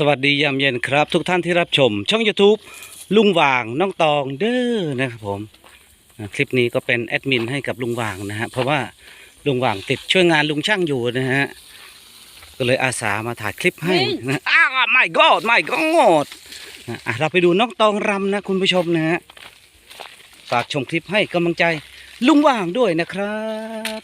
สวัสดียามเย็นครับ ทุกท่านที่รับชม ช่อง YouTube ลุงวางน้องตองเด้อนะครับผมคลิปนี้ก็เป็นแอดมินให้กับลุงวางนะฮะเพราะว่าลุงวางติดช่วยงานลุงช่างอยู่นะฮะก็เลยอาสามาถ่ายคลิปให้อ้าวไม่กอดไม่ก็งดะเราไปดูน้องตองรำนะคุณผู้ชมนะฮะฝากชมคลิปให้กำลังใจลุงวางด้วยนะครับ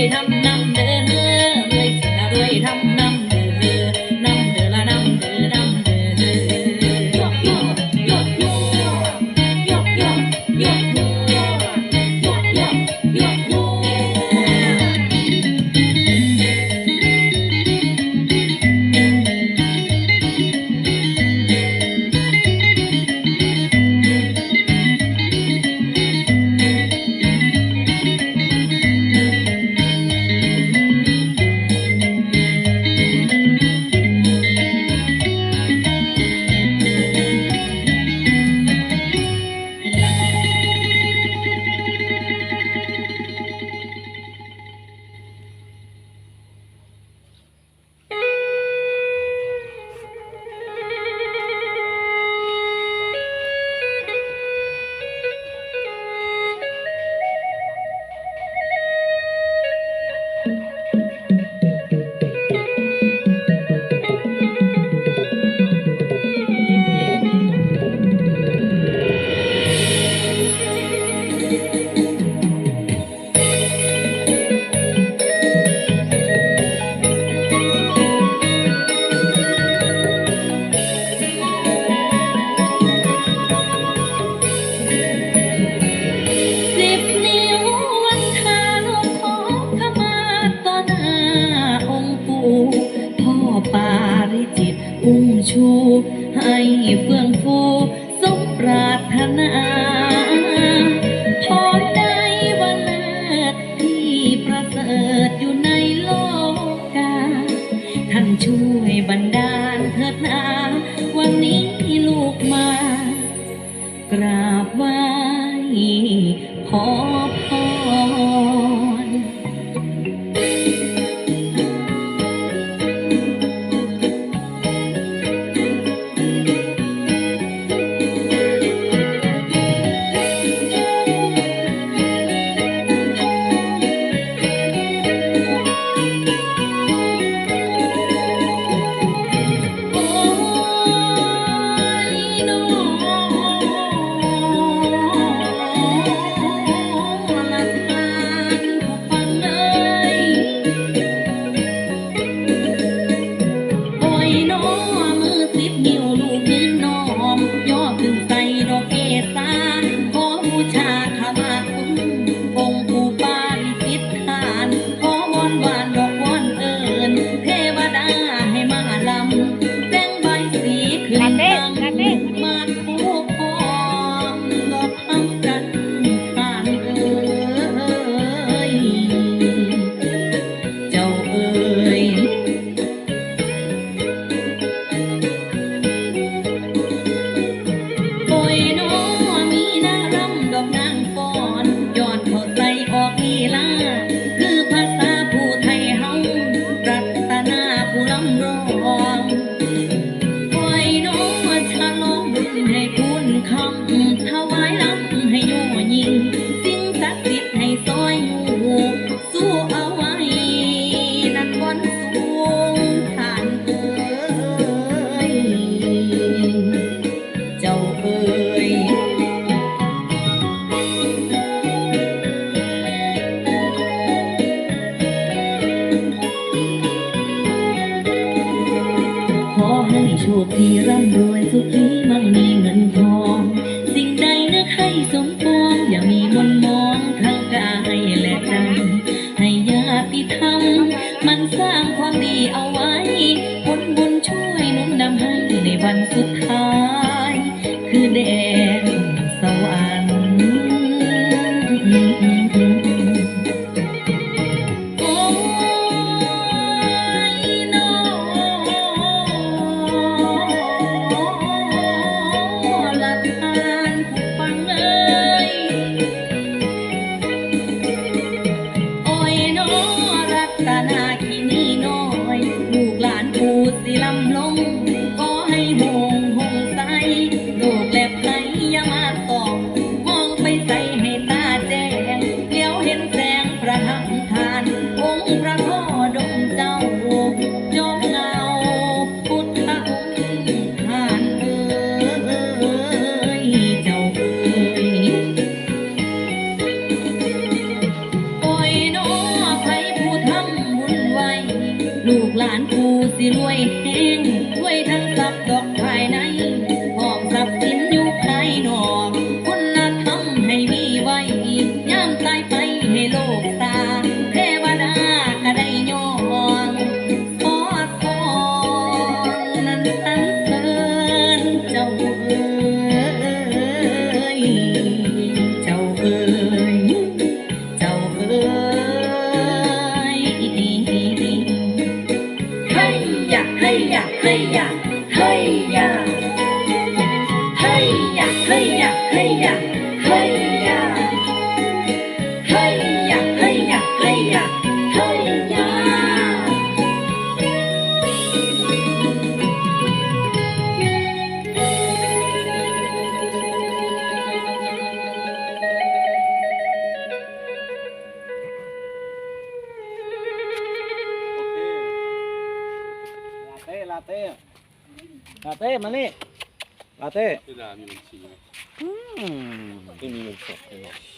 I'm not. าริจิต อุ้มชู ให้เฟื่องฟู สมปรารถนาพอใดวันเลิศที่ประเสริฐอยู่ในโลกกา ท่านช่วยบันดาลเถิดนา วันนี้ลูกมา กราบไหว้ขอ โชคดีร่ำรวยทุกปี ลูกหลานกูสิรวยแห้งรวยทั้งทรัพดอก ate. Ate, mali. Ate. Hmm. Inilig siya. Inilig siya.